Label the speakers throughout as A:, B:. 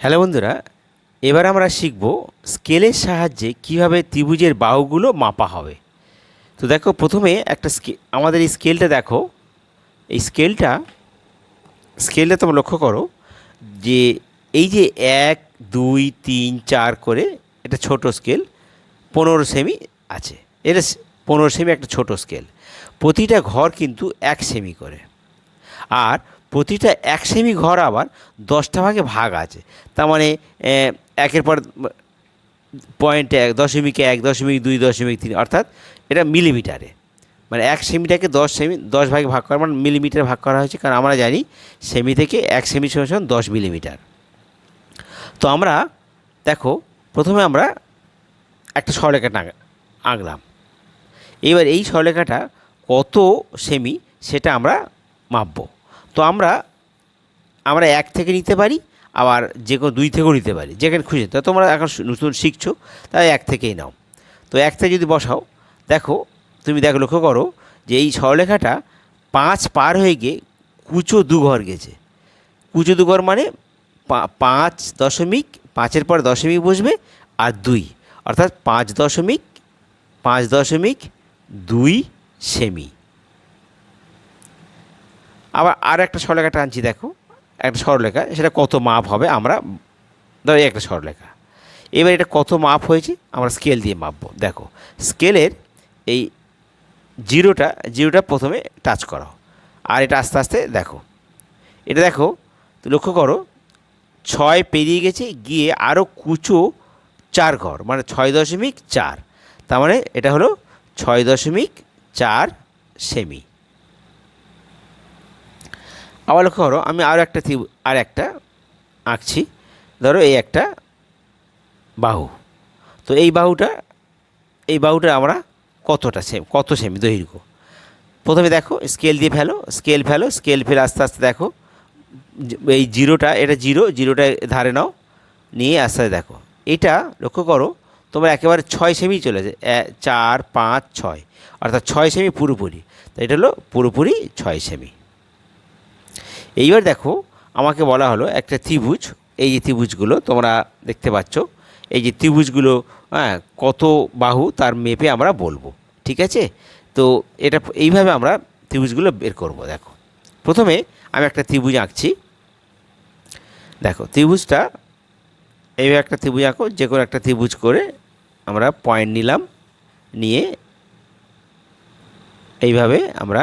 A: Hello বন্ধুরা, এবার আমরা শিখব স্কেলের সাহায্যে কীভাবে ত্রিভুজের বাহুগুলো মাপা হবে। তো দেখো, প্রথমে একটা স্কে, আমাদের এই স্কেলটা দেখো। এই স্কেলটা স্কেলটা তোমরা লক্ষ্য করো যে এই যে এক, দুই, তিন, চার করে এটা ছোট স্কেল, পনেরো সেমি আছে। এটা পনেরো সেমি একটা ছোট স্কেল। প্রতিটা ঘর কিন্তু এক সেমি করে। আর প্রতিটা এক সেমি ঘর আবার দশটা ভাগে ভাগ আছে। তার মানে একের পর পয়েন্ট এক দশমিক এক দশমিক দুই দশমিক তিন, অর্থাৎ এটা মিলিমিটারে। মানে এক সেমিটাকে দশ সেমি, দশ ভাগে ভাগ করা মানে মিলিমিটার ভাগ করা হয়েছে, কারণ আমরা জানি সেমি থেকে এক সেমি সমান দশ মিলিমিটার। তো আমরা, দেখো, প্রথমে আমরা একটা সরলেখা আঁকলাম। এবার এই সরলেখাটা কত সেমি, সেটা আমরা মাপবো। তো আমরা আমরা এক থেকে নিতে পারি, আবার যে কোনো দুই থেকেও নিতে পারি, যেখানে খুঁজে তা তোমরা এখন নতুন শিখছো, তাই এক থেকেই নাও। তো এক থেকে যদি বসাও, দেখো, তুমি দেখো, লক্ষ্য করো যে এই সরলেখাটা পাঁচ পার হয়ে গিয়ে কুচো দুঘর গেছে। কুচো দুঘর মানে পাঁচ দশমিক, পাঁচের পর দশমিক বসবে আর দুই। অর্থাৎ পাঁচ দশমিক পাঁচ দশমিক দুই সেমি। আবার আর একটা সরলেখা টানছি দেখো। একটা সরলেখা সেটা কত মাপ হবে আমরা, ধরো একটা সরলেখা এবার এটা কত মাপ হয়েছে, আমরা স্কেল দিয়ে মাপবো। দেখো স্কেলের এই জিরোটা জিরোটা প্রথমে টাচ করো। আর এটা আস্তে আস্তে দেখো। এটা দেখো, লক্ষ্য করো, ছয় পেরিয়ে গেছে, গিয়ে আরও কুচো চার ঘর মানে ছয় দশমিক চার। তার মানে এটা হলো ছয় দশমিক চার সেমি। আবার লক্ষ্য করো, আমি আরও একটা আর একটা আঁকছি। ধরো এই একটা বাহু। তো এই বাহুটা এই বাহুটা আমরা কতটা সেম কত সেমি দৈর্ঘ্য? প্রথমে দেখো স্কেল দিয়ে ফেলো স্কেল ফেলো স্কেল ফেলে আস্তে আস্তে দেখো, এই জিরোটা, এটা জিরো, জিরোটা ধারে নাও, নিয়ে আস্তে আস্তে দেখো। এটা লক্ষ্য করো, তোমার একেবারে ছয় সেমি চলে যায় চার, পাঁচ, ছয়। অর্থাৎ ছয় সেমি পুরোপুরি। তো এটা হলো পুরোপুরি ছয় সেমি এইবার দেখো, আমাকে বলা হলো একটা ত্রিভুজ। এই যে ত্রিভুজগুলো তোমরা দেখতে পাচ্ছ, এই যে ত্রিভুজগুলো হ্যাঁ কত বাহু তার মেপে আমরা বলব, ঠিক আছে? তো এটা, এইভাবে আমরা ত্রিভুজগুলো বের করব, দেখো। প্রথমে আমি একটা ত্রিভুজ আঁকছি। দেখো, ত্রিভুজটা, এইভাবে একটা ত্রিভুজ আঁকো, যে কোনো একটা ত্রিভুজ করে আমরা পয়েন্ট নিলাম, নিয়ে এইভাবে আমরা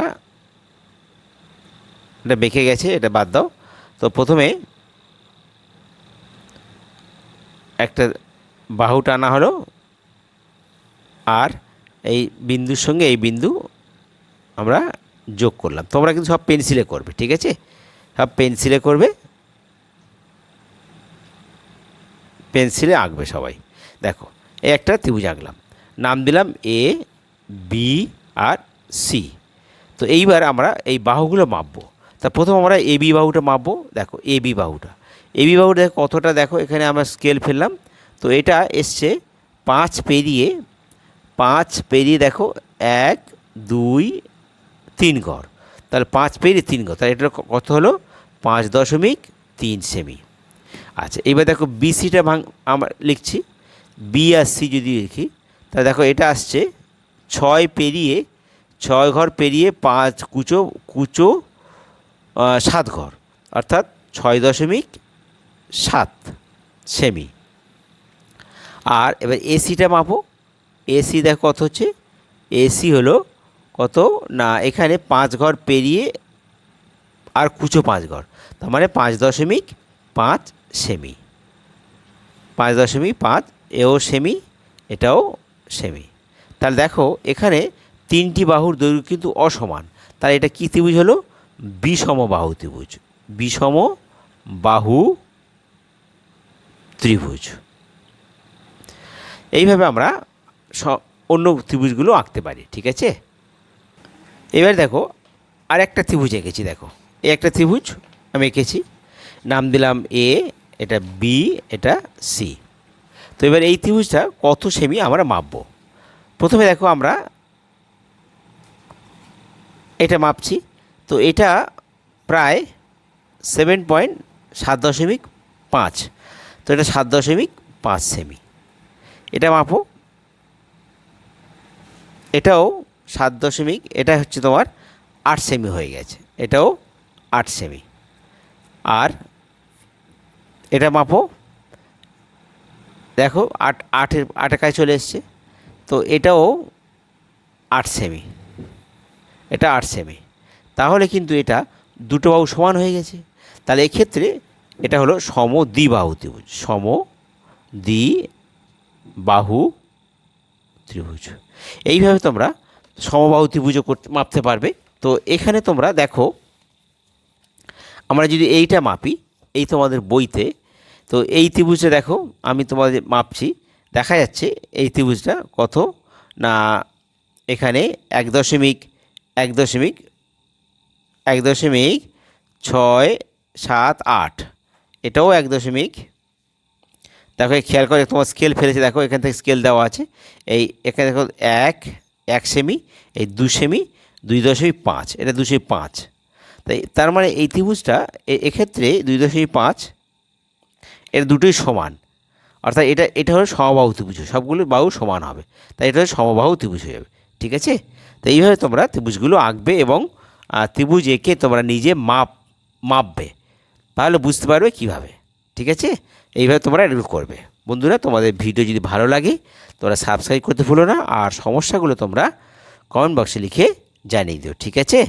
A: এটা বেঁকে গেছে, এটা বাদ দাও। তো প্রথমে একটা বাহু টানা হলো, আর এই বিন্দুর সঙ্গে এই বিন্দু আমরা যোগ করলাম। তোমরা কিন্তু সব পেন্সিলে করবে, ঠিক আছে? সব পেন্সিলে করবে। পেন্সিলে আঁকবে সবাই। দেখো, এই একটা ত্রিভুজ আঁকলাম। নাম দিলাম এ বি আর সি তো এইবার আমরা এই বাহুগুলো মাপবো। তা প্রথম আমরা এ বি বাহুটা মাপবো। দেখো, এ বি বাহুটা। এ বি বাহুটা দেখো কতটা? দেখো, এখানে আমরা স্কেল ফেললাম। তো এটা এসছে পাঁচ পেরিয়ে পাঁচ পেরিয়ে দেখো, এক, দুই, তিন ঘর তাহলে পাঁচ পেরিয়ে তিন ঘর তাহলে এটা কত হলো? পাঁচ দশমিক তিন সেমি। আচ্ছা এবার দেখো বিসিটা ভাঙ, আমরা লিখছি। বি আর সি যদি লিখি তাহলে দেখো এটা আসছে ছয় পেরিয়ে, ছয় ঘর পেরিয়ে পাঁচ কুচো কুচো সাত ঘর, অর্থাৎ ছয় দশমিক সাত সেমি। আর এবার এসিটা মাপো। এসি দেখো কত হচ্ছে? এসি হলো কত? না, এখানে পাঁচ ঘর পেরিয়ে আর কুচো পাঁচ ঘর, তার মানে পাঁচ দশমিক পাঁচ সেমি। পাঁচ দশমিক পাঁচ, এও সেমি, এটাও সেমি। তাহলে দেখো, এখানে তিনটি বাহুর দৈর্ঘ্য কিন্তু অসমান। তাহলে এটা কী ত্রিভুজ হলো? বিষম বাহু ত্রিভুজ। বিষম বাহু ত্রিভুজ। এইভাবে আমরা অন্য ত্রিভুজগুলো আঁকতে পারি, ঠিক আছে? এবার দেখো আর একটা ত্রিভুজ এঁকেছি, দেখো। এই একটা ত্রিভুজ আমি এঁকেছি। নাম দিলাম এ এটা বি এটা সি তো এবার এই ত্রিভুজটা কত সেমি আমরা মাপবো? প্রথমে দেখো আমরা এটা মাপছি। তো এটা প্রায় সেভেন পয়েন্ট সাত দশমিক পাঁচ। তো এটা সাত দশমিক পাঁচ সেমি এটা মাপো। এটাও সাত দশমিক এটা হচ্ছে তোমার আট সেমি হয়ে গেছে। এটাও আট সেমি আর এটা মাপো। দেখো, আট, আটের আটের কাছে চলে এসছে। তো এটাও আট সেমি এটা আট সেমি তাহলে কিন্তু এটা দুটো বাহু সমান হয়ে গেছে। তাহলে এক্ষেত্রে এটা হলো সম দ্বিবাহু ত্রিভুজ সম দ্বি বাহু ত্রিভুজ। এইভাবে তোমরা সমবাহু ত্রিভুজও করতে মাপতে পারবে। তো এখানে তোমরা দেখো, আমরা যদি এইটা মাপি, এই তোমাদের বইতে, তো এই ত্রিভুজটা দেখো, আমি তোমাদের মাপছি, দেখা যাচ্ছে এই ত্রিভুজটা কত? না, এখানে এক দশমিক এক দশমিক এক দশমিক ছয় সাত আট। এটাও এক দশমিক। দেখো খেয়াল করে তোমার স্কেল ফেলেছে। দেখো, এখান থেকে স্কেল দেওয়া আছে। এই এখানে দেখো, এক এক সেমি এই দু সেমি দুই দশমিক পাঁচ। এটা দু দশমিক পাঁচ। তাই তার মানে এই ত্রিভুজটা এক্ষেত্রে দুই দশমিক পাঁচ, এর দুটোই সমান। অর্থাৎ এটা এটা হলো সমবাহু ত্রিভুজ, সবগুলো বাহু সমান হবে। তাই এটা হলো সমবাহু ত্রিভুজ হয়ে যাবে। ঠিক আছে? তো এইভাবে তোমরা ত্রিভুজগুলো আঁকবে এবং ত্রিভুজ এঁকে তোমরা নিজে মাপ, মাপবে। তাহলে বুঝতে পারবে কীভাবে, ঠিক আছে? এইভাবে তোমরা এগুলো করবে। বন্ধুরা, তোমাদের ভিডিও যদি ভালো লাগে, তোমরা সাবস্ক্রাইব করতে ভুলো না, আর সমস্যাগুলো তোমরা কমেন্ট বক্সে লিখে জানিয়ে দিও, ঠিক আছে?